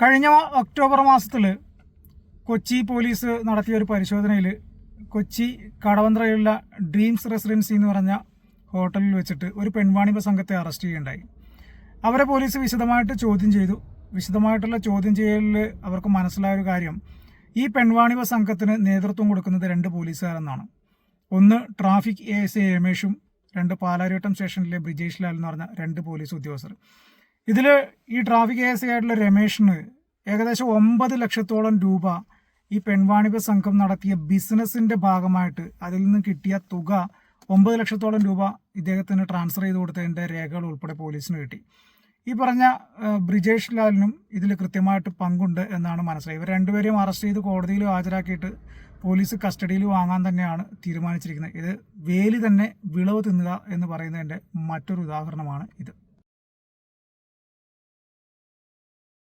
കഴിഞ്ഞ ഒക്ടോബർ മാസത്തിൽ കൊച്ചി പോലീസ് നടത്തിയ ഒരു പരിശോധനയിൽ കൊച്ചി കടവന്ത്രയിലുള്ള ഡ്രീംസ് റെസിഡൻസി എന്ന് പറഞ്ഞ ഹോട്ടലിൽ വെച്ചിട്ട് ഒരു പെൺവാണിഭ സംഘത്തെ അറസ്റ്റ് ചെയ്യുകയുണ്ടായി. അവരെ പോലീസ് വിശദമായിട്ട് ചോദ്യം ചെയ്തു. വിശദമായിട്ടുള്ള ചോദ്യം ചെയ്യലിൽ അവർക്ക് മനസ്സിലായ ഒരു കാര്യം ഈ പെൺവാണിഭ സംഘത്തിന് നേതൃത്വം കൊടുക്കുന്നത് രണ്ട് പോലീസുകാരെന്നാണ്. ഒന്ന് ട്രാഫിക് എ എസ് എ രമേഷും രണ്ട് പാലാരിവട്ടം സ്റ്റേഷനിലെ ബ്രിജേഷ് ലാൽ എന്ന് പറഞ്ഞ രണ്ട് പോലീസ് ഉദ്യോഗസ്ഥർ. ഇതിൽ ഈ ട്രാഫിക് എസ് ആയിട്ടുള്ള രമേഷിന് ഏകദേശം ഒമ്പത് ലക്ഷത്തോളം രൂപ ഈ പെൺവാണിഭ സംഘം നടത്തിയ ബിസിനസിന്റെ ഭാഗമായിട്ട് അതിൽ നിന്ന് കിട്ടിയ തുക ഒമ്പത് ലക്ഷത്തോളം രൂപ ഇദ്ദേഹത്തിന് ട്രാൻസ്ഫർ ചെയ്ത് കൊടുത്തതിന്റെ രേഖകൾ ഉൾപ്പെടെ പോലീസിന് കിട്ടി. ഈ പറഞ്ഞ ബ്രിജേഷ് ലാലിനും ഇതിൽ കൃത്യമായിട്ട് പങ്കുണ്ട് എന്നാണ് മനസ്സിലായി. ഇവർ രണ്ടുപേരെയും അറസ്റ്റ് ചെയ്ത് കോടതിയിൽ ഹാജരാക്കിയിട്ട് പോലീസ് കസ്റ്റഡിയിൽ വാങ്ങാൻ തന്നെയാണ് തീരുമാനിച്ചിരിക്കുന്നത്. ഇത് വേലി തന്നെ വിളവ് തിന്നുക എന്ന് പറയുന്നതിന്റെ മറ്റൊരു ഉദാഹരണമാണ് ഇത്.